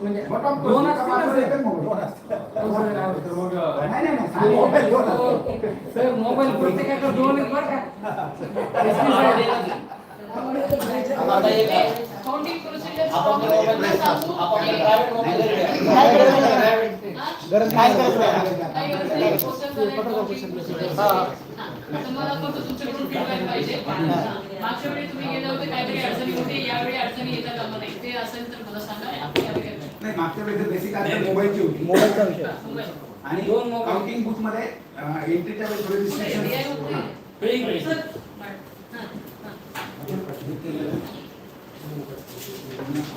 दोन. Sir mobile प्रत्येकाचा दोन आहेत बरं का. गरज काय. मागच्या वेळी तुम्ही गेले होते काहीतरी अडचणी होती यावेळी अडचणी येतात नाही ते असेल तर मला सांगा नाही मागच्या वेळेस बेसिक आता मोबाईलची होती मोबाईलचा विषय हा, मोबाईल. आणि दोन मोबाईल. काउंटिंग बुथमध्ये एंट्रीच्या वेळेस थोडे.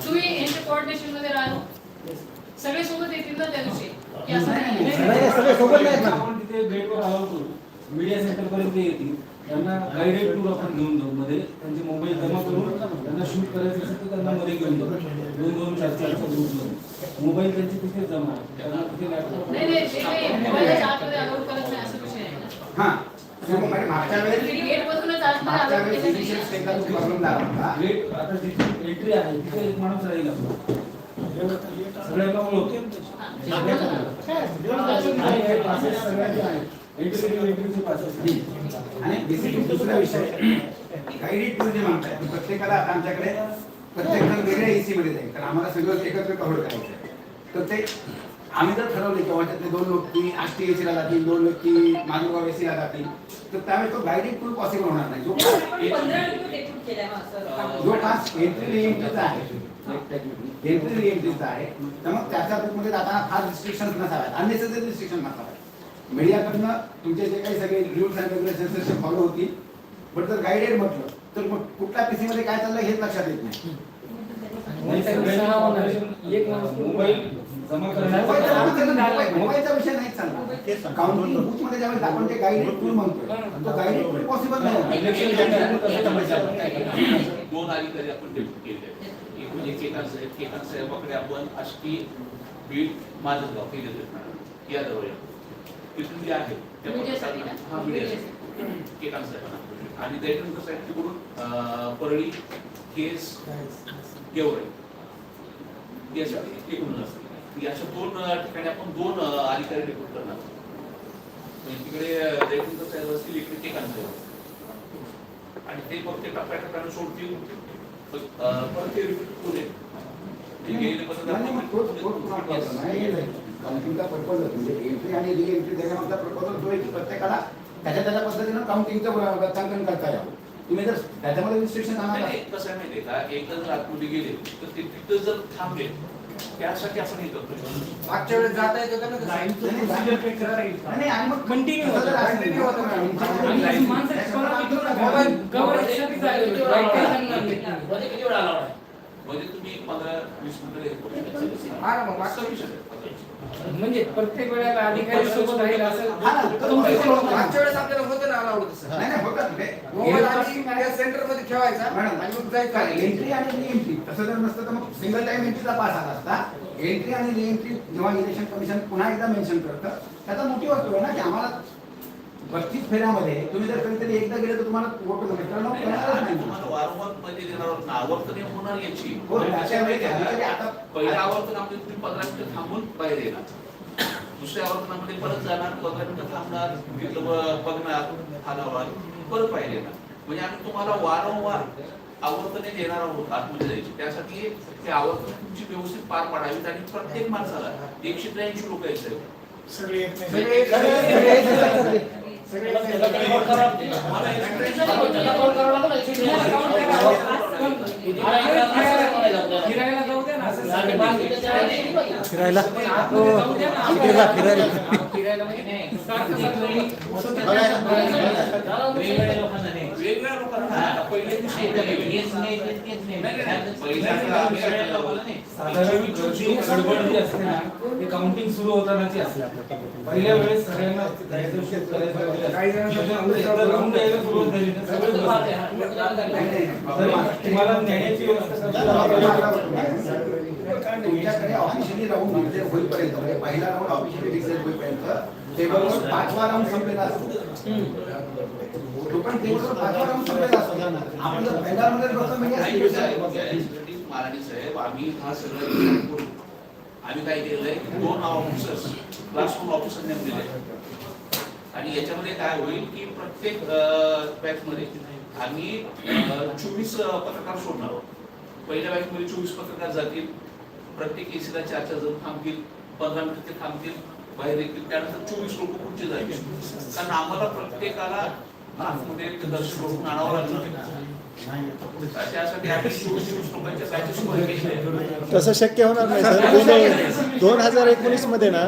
तुम्ही यांच्या कोऑर्डिनेशनमध्ये राहा सगळे सोबत येतील ना त्या दिवशी? नाही नाही नाही, सगळे सोबत नाहीत ना आपण तिथे गेटवर आलो होतो मीडिया सेंटर पर्यंत येतील. त्यांना गायडेड टूर आपण घेऊन जाऊ. मध्ये त्यांचे मोबाईल जमा करून त्यांना शूट करायचं असेल तर त्यांना मध्ये घेऊन जाऊ. दोन दोन चार चारच्या ग्रुपमध्ये मोबाईल त्यांचे तिथे जमा त्यांना तिथे हा. मागच्या वेळेस आता एंट्री आहे. तिथे एक माणूस राहील. आपला. सगळ्यांना ओळखतो दुसरा विषय गाईडेड टूर जे म्हणताय ते प्रत्येकाला आता आमच्याकडे प्रत्येक जण वेगळ्या एसी मध्ये जाईल. कारण आम्हाला सगळं एकत्र कव्हर करायचं आहे. तर ते आम्ही जर ठरवले की त्यातले दोन व्यक्ती आष्टी एसीला जातील दोन व्यक्ती माधुरगाव एसीला जातील तर त्यावेळी तो गाईडेड टूर पॉसिबल होणार नाही. जो जो खास एंट्री आहे. एंट्री रिएंट्रीचा आहे तर मग त्याच्या मध्ये जाताना खास रिस्ट्रिक्शन नसाव्यात अननेसेसरी रिस्ट्रिक्शन नसाव्यात मीडियाकडनं तुमचे जे काही सगळे रूल्स अँड रेग्युलेशन्स ते फॉलो होतील. बट जर गाईडेड म्हटलं तर मग कुठल्या पीसी मध्ये काय चाललं हेच लक्षात येत नाही. मोबाईलचा विषय नाही- मोबाईलचा विषय नाही चालला काउंटिंग बूथमध्ये ज्यावेळेस आपण ते गाईडेड टूर म्हणतोय तो गाईडेड टूर पॉसिबल नाही. इलेक्शन दोन अधिकारी आपण डेप्युट केले. म्हणजे केकांत साहेब केकांत साहेबाकडे आपण आष्टी बीड माझंगाव हे देतो या जवळ. तिथून जे आहे त्या मीडियासाठी पथकांना- ना? हा मीडियासाठी केकांत साहेबांना. आणि जयशंकर साहेब तिकडून परळी केस गेवराई. यासाठी एकूण असते अशा दोन ठिकाणी आपण दोन अधिकारी डेप्युट करणार. म्हणजे तिकडे जयशंकर साहेब असतील इकडे केकांत साहेब. आणि ते मग ते टप्प्याटप्प्याने सोडतील. परत ते नाही, काउंटिंगचा पर्पज म्हणजे एंट्री आणि रिएंट्री देण्यामागचा प्रपोजल जो आहे की प्रत्येकाला त्याच्या त्याच्या पद्धतीनं काउंटिंगचं व्यवस्थापन करता यावं तुम्ही जर त्याच्यामध्ये रिस्ट्रिक्शन आणणार नाही, कसं आहे का एकदा जर आतमध्ये गेले तर ते तिथं जर थांबले त्यासाठी आपण हे करतोय मागच्या वेळेस जाता येतं ना तसं? नाही, आणि मग जर Continue होतं मॅडम. मोबाईल झालेलं आहे. म्हणजे तुम्ही पंधरा वीस मिनिटं हा आहे. म्हणजे प्रत्येक वेळेला अधिकारी सोबत राहील असं हा मागच्या वेळेस आपल्याला होतं ना अलाउड तसं. सेंटरमध्ये ठेवायचा आणि मग जायचं. एंट्री आणि रिएंट्री तसं जर नसतं तर मग सिंगल टाइम एंट्रीचा पास आला असता. एंट्री आणि जेव्हा इलेक्शन कमिशन पुन्हा एकदा मेन्शन करतं त्याचा मोटिव्ह असतो ना की आम्हाला पस्तीस फेऱ्यामध्ये तुम्ही जर कधीतरी एकदा गेले तर तुम्हाला वोट मित्रांनो हो, पहिल्या आवर्तन आपले तुम्ही पंधरा मिनिटं थांबून बाहेर येणार दुसऱ्या आवर्तनामध्ये परत जाणार पंधरा मिनिटं थांबणार बघणार हालावाल परत बाहेर येणार म्हणजे आम्ही तुम्हाला वारंवार आवर्तने देणार आहोत आतमध्ये जायची. त्यासाठी ते आवर्तन तुमची व्यवस्थित पार पाडावीत आणि प्रत्येक माणसाला एकशे त्र्याऐंशी लोक यायचे सगळे फिरायला जाऊ ना. फिरायला. हो, दे ना. फिरायला फिरायला फिरायला द्यायला म्हणजे सारखं सारखं वेगवेगळ्या लोकांना नाही वेगवेगळ्या लोकांना आता पहिले नाही, नाही, हेच नाही, तेच- तेच नाही. नाही. साधारण गर्दी गडबड जी असते ना काउंटिंग सुरू होतानाची असते पहिल्या वेळेस सगळ्यांना जायचं शेत करायचं वगैरे काही जणांना त्याच्यानंतर एकदा राऊंड यायला सुरुवात झाली ना सगळे तरी तुम्हाला न्यायाची व्यवस्था तुमच्याकडे ऑफिशियली राऊंड होईपर्यंत म्हणजे पहिला राऊंड ऑफिशियली डिक्लेअर होईपर्यंत टेबलवर पाचवा राऊंड संपलेला असतो साहेब, आम्ही हा सगळं करू. आम्ही काय केलंय? दोन ऑफिसर्स क्लास रूम ऑफिसर नेमलेले. आणि याच्यामध्ये काय होईल की प्रत्येक बॅच मध्ये आम्ही चोवीस पत्रकार सोडणार आहोत. पहिल्या बॅच मध्ये चोवीस पत्रकार जातील. प्रत्येक एसीला चार चार जण थांबतील. पंधरा मिनिट ते थांबतील. बाहेर येतील. त्यानंतर चोवीस लोक पुढचे जातील. कारण आम्हाला प्रत्येकाला दर्शन करून आणावं लागलं. तसं शक्य होणार नाही सर. दोन हजार एकोणीसमध्ये ना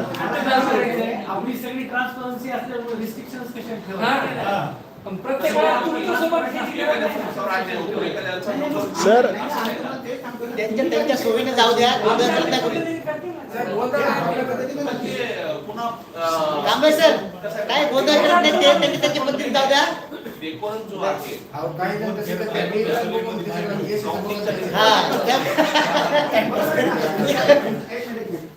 सर. त्यांच्या त्यांच्या सोयीने जाऊ द्या. गोंधळ करता करू कांबळे सर काय गोंधळ करत नाही ते त्यांच्या त्यांच्या पद्धतीने जाऊ द्या. हे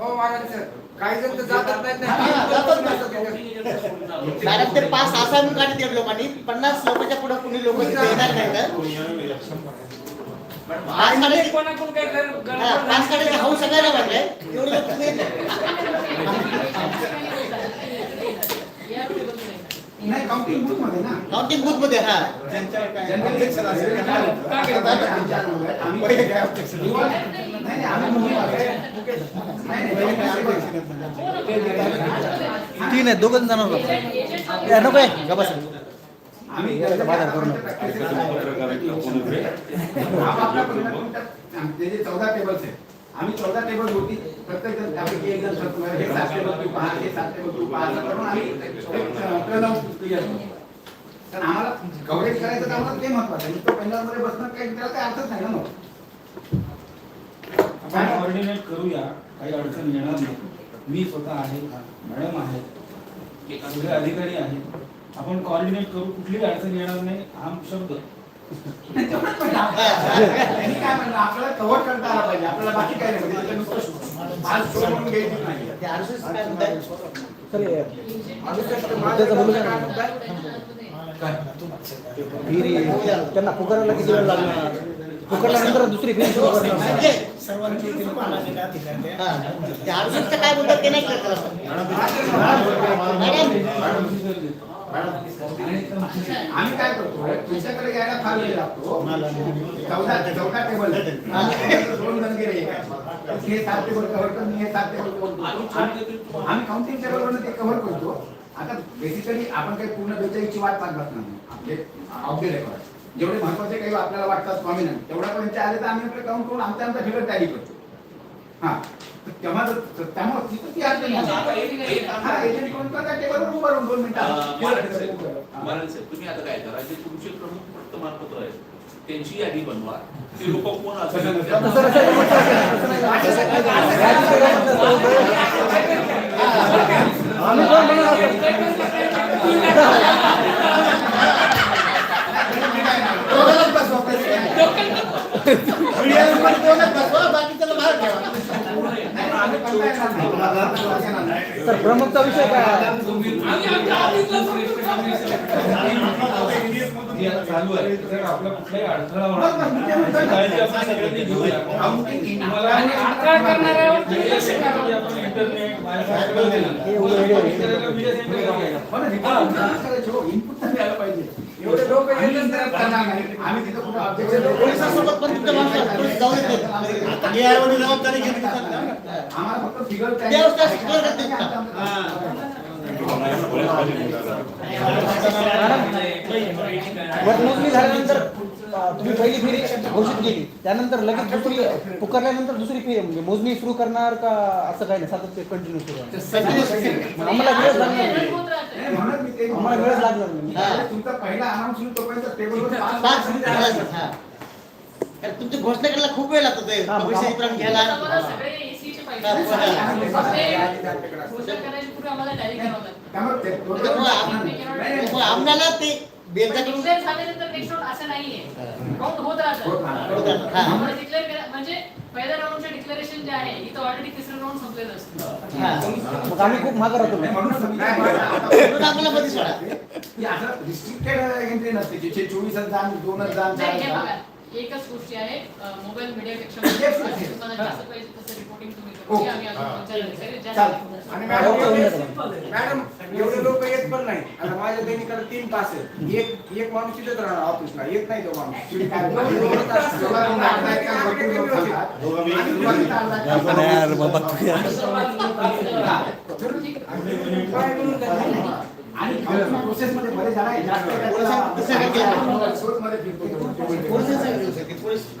हो सर काही जण तर जातात नाहीत हा, हा, जातात नाही ते पाच सहा सहा मिनिट काढते लोकांनी पन्नास लोकांच्या पुढे कुणी लोक येणार नाही तर पाच काढायचे म्हणजे कोणाकडून काय कर- हा, गडबड पाच काढायचे हाऊ सगळ्यांना वाटलंय एवढे लोक तुम्ही येत नाही. या टेबलमध्ये. नाही काउंटिंग बूथमध्ये ना काउंटिंग बूथमध्ये हा जनरल इलेक्शन असेल आम्ही? नाही नाही आम्ही आहे. तीन आहे दोघं जण एजंट- नको आहे बाजार करू चौदा टेबल्स आहेत आम्ही चौदा टेबल होती. प्रत्येक जण त्यापैकी एक जण ठरतो, हे सात टेबल तू पहा हे सात टेबल तू पहा. असं करून आम्ही एक प्रणव क्लिअर करतो कारण आम्हाला कव्हरेज करायचं तर आम्हाला ते महत्वाचं आहे. नुसतं पेंडॉलमध्ये बसणं काही त्याला काही अर्थच नाही ना मग. आपण कोऑर्डिनेट करूया काही अडचण येणार नाही. मी स्वतः आहे मॅडम आहेत सगळे अधिकारी आहेत. आपण कोऑर्डिनेट करू कुठलीही अडचण येणार नाही. हा शब्द. त्यांनी काय म्हणलं आपल्याला कव्हर करता आला पाहिजे. आपल्याला बाकी काय नाही म्हणजे त्यांना पुकारायला किती वेळ लागणार? पुकारल्यानंतर दुसरी फेरी सुरू करणार. ते आरसीएसचं काय बोलतात ते नाही कळत मॅडम आम्ही काय करतो तुमच्याकडे यायला फार वेळ लागतो. चौदा चौदा टेबल दोन हे सात टेबल कव्हर करतो मी हे सात टेबल कव्हर करतो. आम्ही काउंटिंग टेबलवरनं ते कव्हर करतो. आता बेसिकली आपण काही पूर्ण बेचाळीसची वाट पाहत बसणार नाही. आपले ऑब्जे रेकॉर्ड जेवढे महत्त्वाचे काही आपल्याला वाटतात प्रॉमिनंट तेवढ्या पर्यंत आले तर आम्ही आपले काउंट करून आमच्या आमचा फिगर टॅली करतो. हा. तेव्हा त्यामुळे तिथं ती एजंट कोण का टेबलवर उभा राहून दोन मिनिटं महाराज साहेब तुम्ही आता काय करा जे तुमचे प्रमुख वर्तमानपत्र आहेत त्यांची यादी बनवा. ते लोक कोण असतात दोघांनाच बसवा president. मीडिया लोकांनी दोघांनाच बसवा, बाकीच्याला बाहेर ठेवा. नाही, आम्ही सांगता येणार नाही. सांगता येणार नाही. तर प्रमुखचा विषय काय हे चालू आहे जर आपला कुठलाही अडथळा इंटरनेट. हे. हो हो, तर पाहिजे. एवढे लोक आम्ही येतात interrupt करणार नाही. आम्ही तिथं कुठं objection पोलिसांसोबत पण तिथं माणसं पोलीस जाऊ देत नाहीत. आणि यावेळी जबाबदारी घेतली जातात ना. आम्हाला फक्त फिगर त्यावेळेस त्या figure करतात मतमोजणी झाल्यानंतर तुम्ही पहिली फेरी घोषित केली. त्यानंतर लगेच दुसरी पुकारल्यानंतर दुसरी फेरी म्हणजे मोजणी सुरू करणार का असं काही नाही? सातत्य कंटिन्यू सुरू आहे. मग आम्हाला वेळच लागणार आम्हाला वेळच लागणार नाही. तुमचा पहिला तोपर्यंत टेबलवर घोषणा करायला खूप वेळ लागतो ते. हा, वितरण घ्यायला. आम्हाला ते म्हणजे झाल्यानंतर असं नाहीये. होत करा- म्हणजे पहिल्या राऊंडचं डिक्लेरेशन जे आहे इथं ऑलरेडी तिसरं राऊंड संपलेलं असतं. हा. मग आम्ही खूप मागे राहतो. म्हणून आम्हाला मध्ये सोडा. रिस्ट्रिक्टेड एंट्री नसते. जिथे चोवीसच जाण दोनच जाण हे. एकच गोष्टी आहे मोबाईल मीडिया पेक्षा Yes, yes, yes. तुम्हाला हा. रिपोर्टिंग हो, हो, मॅडम. मॅडम एवढे लोक येत पण नाही. आता माझ्या दैनिकाला तीन तास आहे एक एक माणूस तिथेच राहणार ऑफिसला. येत नाही तो माणूस. काय आणि हा. प्रोसेस मध्ये बरेच जण आहे?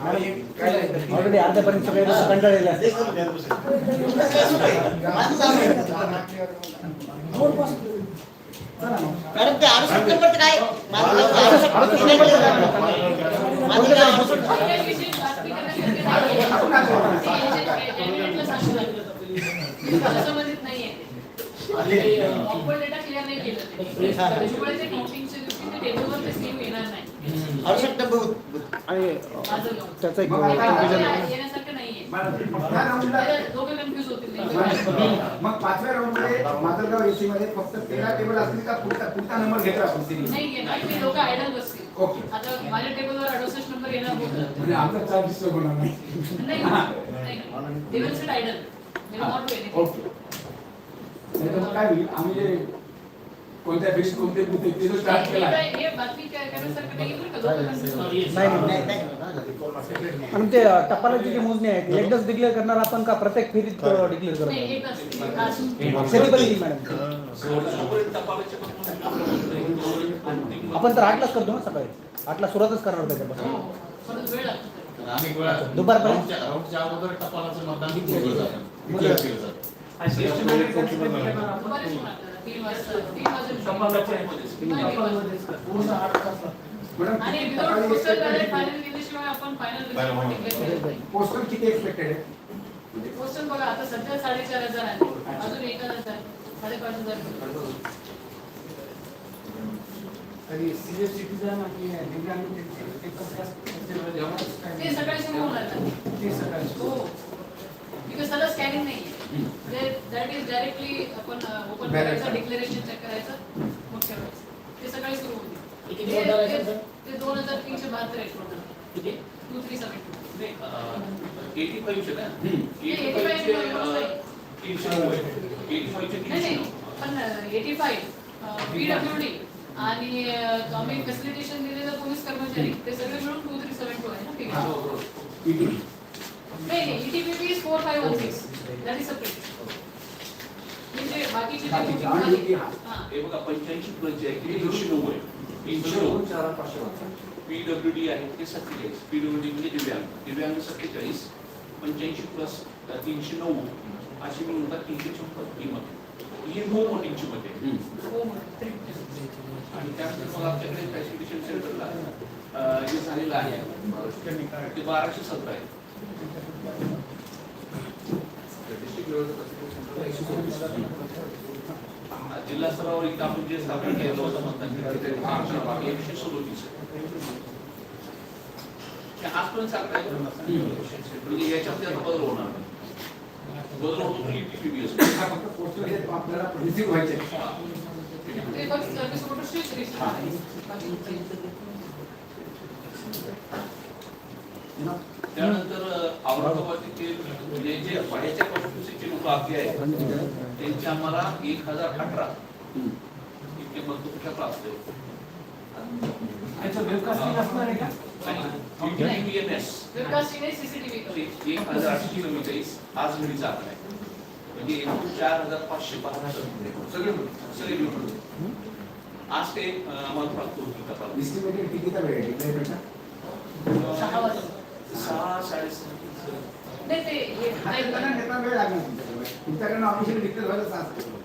ऑलरेडी अर्ध्यापर्यंत सगळे लोक कंटाळलेले ते काय? माझं आणि. त्याचा एक मग पाचव्या राऊंडमध्ये माजलगाव एसी मध्ये फक्त तेरा टेबल असतील का? पुढचा पुढचा नंबर घेतला आपण लोक आयडल बसतील. ओके. आता माझ्या टेबलवर अडुसष्ट नंबर येणार होतं. म्हणजे आमचा चार्ज होणार नाही. ओके. काय होईल? आम्ही जे कोणत्या फेरीत कोणते बूथ आहेत ते जो स्टार्ट हे केला हे. आणि ते टपालाची जी मोजणी आहे ती एकदाच डिक्लेअर करणार आपण का? प्रत्येक फेरीत डिक्लेअर नाही करणार मॅडम. आपण तर आठलाच करतो ना सकाळी. आठला सुरुवातच करणार त्याच्यापासून. हो, आम्ही गोळा दुपारपर्यंत? राऊंडच्या राऊंडच्या अगोदर टपालाचं मतदान केलं जातं. declare केलं आणि आपण नाही पोस्टल किती एक्सपेक्टेड आहे पोस्टल बघा आता सध्या साडेचार हजार आहे अजून एक हजार साडेपाच हजार तरी सिनियर सिटीजन आणि दिव्यांग ते- सकाळी सुरू होणार ना ते सकाळी हो बिकॉज त्याला स्कॅनिंग नाही दॅट इज डायरेक्टली आपण ओपन करायचं डिक्लेरेशन चेक करायचं मग ठेवायचं ते सकाळी सुरू होते ते- दोन हजार तीनशे बहात्तर आहे total? Two three seven eighty फाईव्हचे ना? हे एटी 85 फाईव्हचे. तीनशे नऊ आहे. एटी फाईव्हचे नाही तीनशे. नाही नऊ पण एटी फाईव्ह पीडब्ल्यूडी आणि आम्ही फॅसिलिटेशन दिलेलं पोलीस कर्मचारी ते सगळे मिळून टू थ्री सेवन टू आहे ना. हो, बरोबर. नाही नाही. ETPP is four five one six. That separate. म्हणजे आणि हा. हे बघा पंच्याऐंशी प्लस जे आहे ते तीनशे नऊ आहे तीनशे नऊ पीडब्ल्यू डी आहे ते सत्तेचाळीस पीडब्ल्यू डी म्हणजे दिव्यांग दिव्यांग सत्तेचाळीस पंच्याऐंशी प्लस तीनशे नऊ अशी मिळून तीनशे छप्पन ही ही हो वोटिंगची हो आणि त्यानंतर मग आमच्याकडे फॅसिलिटेशन सेंटरला अं, जे झालेलं आहे ते बाराशे सतरा आहे जिल्हा स्तरावर एक आपण जे स्थापन केलं होतं मतदान एकशे सदोतीस आजपर्यंत चांगलं म्हणजे याच्यामध्ये बदल होणार नाही. बदल होतो तो आपल्याला रिसिव्ह व्हायचे त्यानंतर औरंगाबादचे म्हणजे जे बाहेरच्या कॉन्स्टिट्युन्सीचे लोक आपले आहेत त्यांची आम्हाला एक हजार अठरा इतके मतदार प्राप्त एक हजार आठशे चव्वेचाळीस आज घडीचा आकडा आहे. म्हणजे एकूण चार हजार पाचशे बहात्तर सगळे सगळे मिळून. आज ते आम्हाला प्राप्त तपास सहा नाही ते हे नाही वेळ लागणार तुमच्याकडे तुमच्याकडनं ऑफिशियल डिक्लेअर व्हायला असतं.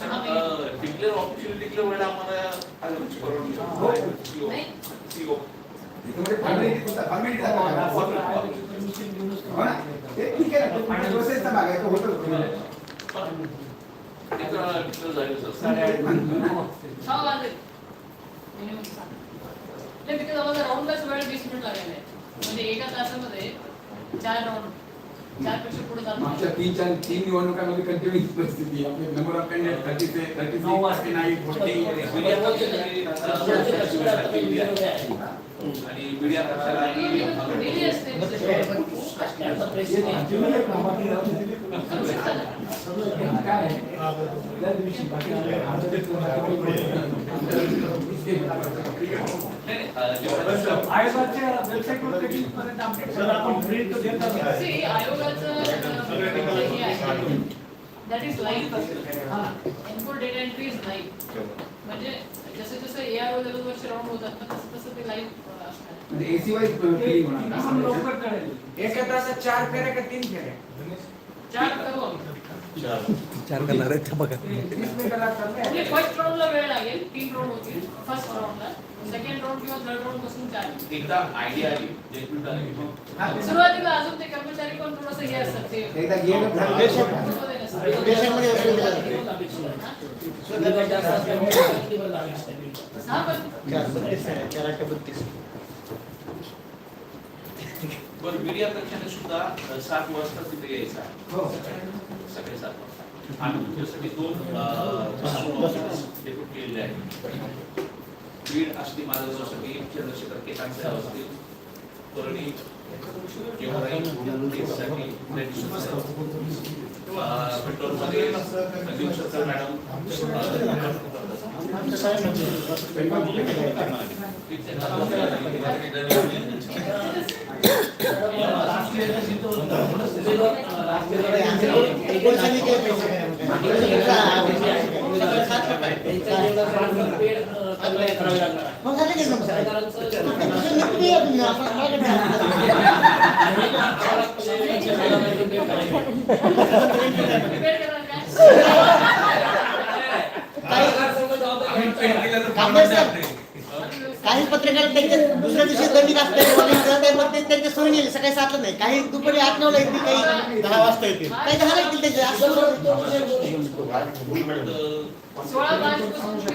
महिने. डिक्लेअर ऑफिशियल डिक्लेअर व्हायला आम्हाला आयोगाची परवानगी नाही. सीओ त्याच्यामध्ये फॉर्मॅलिटी तुमचा फॉर्मॅलिटी हो ना ते ठीक आहे प्रोसेसचा भाग आहे तो होतो डिक्लेअर झाले सर सहा वाजले मिनिमम सहा नाही तिथे जवळ राऊंडलाच वेळ वीस मिनिट लागलेला आहे म्हणजे एका तासामध्ये चार राऊंड पुढे मागच्या. तीन चार तीन निवडणुकांमध्ये कंटिन्यू हीच परिस्थिती आहे. आपले नंबर ऑफ कॅन्डिडेट थर्टी ते थर्टी नऊ वाजता. नाही आणि मीडिया पक्षाला डेली असते आयोगाच्या पर्यंत आपण फ्री तो आयोगाचं हे that is live input data entry is live म्हणजे जसे जसे ए ओ लेवल वरचे राऊंड होतात तसं तसं ते लाईव्ह असणार. म्हणजे एसी वाईज आपण होणार. लवकर कळेल. एका तासात चार फेऱ्या का तीन फेऱ्या? चार करू विचार करणार आहे बघा? म्हणजे फर्स्ट राऊंडला वेळ लागेल तीन राऊंड होतील फर्स्ट राऊंडला सेकंड राऊंड किंवा थर्ड राऊंडपासून चार एकदा आयडिया आली सुरुवातीला अजून ते कर्मचारी पण थोडंसं हे असतात ते एकदा. हा, चार चार बरं मीडिया सुद्धा सात वाजता तिथे यायचं आहे हो सकाळी सात वाजता आम्ही तुमच्यासाठी दोन केलेले आहेत बीड असतील माझ्यासाठी चंद्रशेखर केतांचे असतील परणी पेट्रोलमध्ये मॅडम करणार काय काही पत्रकार त्यांच्या दुसऱ्या दिवशी दंडित असते. त्यांच्या सोयी येईल सकाळी सातला नाही काही दुपारी आठ नऊला येतील काही दहा वाजता येतील काही दहाला येतील त्याचे असं सोळा पाच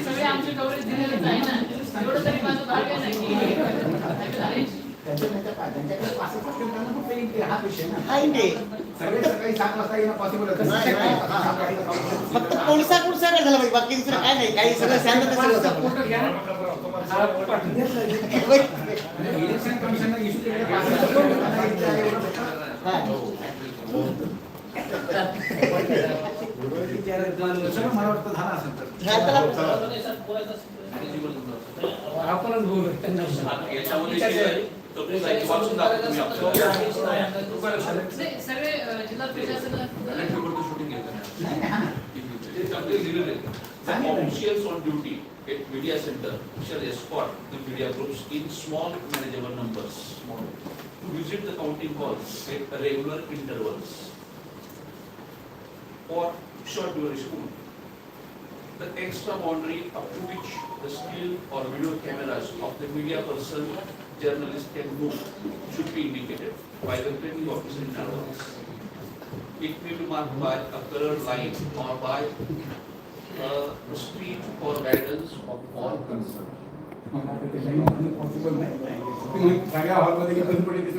सगळे आमचे कव्हरेज दिलेलेच आहे ना. एवढं तरी माझं भाग्य नाही. त्यांच्याकडे त्यांना फक्त एक हा विषय ना काही नाही सगळे सकाळी सात वाजता येणं पॉसिबल होतं नाही, नाही. फक्त पोलिसा पोलिसा काय झालं पाहिजे बाकी दुसरं काय नाही काही सगळं हा. इलेक्शन मला वाटतं झालं असेल तर बोलू त्यांना याच्यामध्ये जे तरतूद आहे ती वाचून दाखवतो मी आपल्याला. नाही, सगळे अं, जिल्हा प्रशासनाला आणि ठेवतो shooting घेतो. ते चांगले लिहिलेलं आहे. The officials on duty at media center shall escort the media groups in small manageable numbers to visit the counting halls at regular intervals for short duration. The extra boundary up to which the still or video cameras of the media person, journalist can move should be indicated by the training officer in advance. It may be marked by a colored line or by a street for guidance of all concerned. Possible नाही सगळ्या हॉलमध्ये बंद पडली